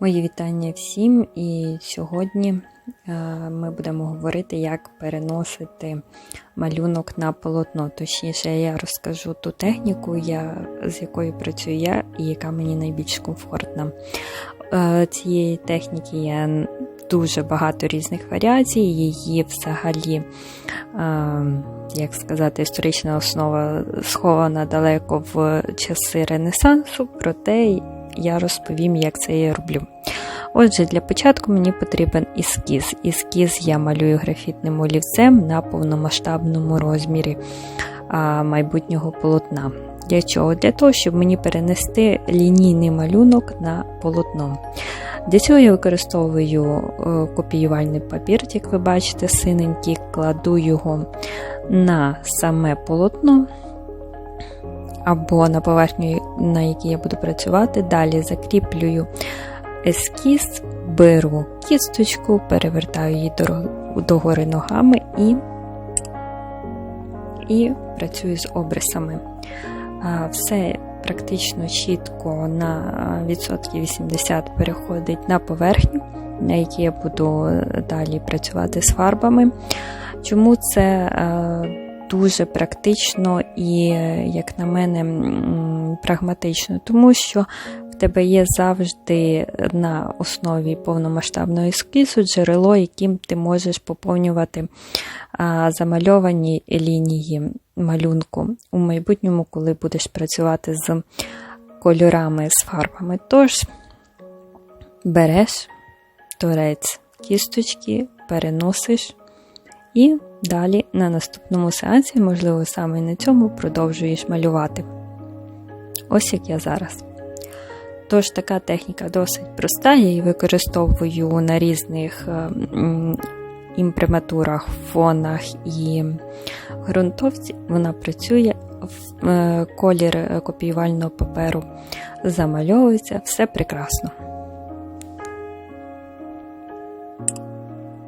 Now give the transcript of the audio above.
Мої вітання всім, і сьогодні е, ми будемо говорити, як переносити малюнок на полотно. Точніше, я розкажу ту техніку, я, з якою працюю я і яка мені найбільш комфортна. Е, Цієї техніки є дуже багато різних варіацій, її взагалі, е, як сказати, історична основа схована далеко в часи Ренесансу, проте я розповім, як це я роблю. Отже, для початку мені потрібен ескіз. Ескіз я малюю графітним олівцем на повномасштабному розмірі майбутнього полотна. Для чого? Для того, щоб мені перенести лінійний малюнок на полотно. Для цього я використовую е, копіювальний папір, як ви бачите, синенький, кладу його на саме полотно або на поверхню, на якій я буду працювати. Далі закріплюю ескіз, беру кісточку, перевертаю її догори ногами і, і працюю з обрисами. Все практично чітко на відсотки 80 переходить на поверхню, на якій я буду далі працювати з фарбами. Чому це дуже практично і, як на мене, прагматично, тому що в тебе є завжди на основі повномасштабного ескізу джерело, яким ти можеш поповнювати замальовані лінії малюнку у майбутньому, коли будеш працювати з кольорами, з фарбами. Тож береш торець кісточки, переносиш. І далі на наступному сеансі, можливо, саме на цьому продовжуєш малювати. Ось як я зараз. Тож, така техніка досить проста, я її використовую на різних імприматурах, фонах і ґрунтовці. Вона працює, колір копіювального паперу замальовується, все прекрасно.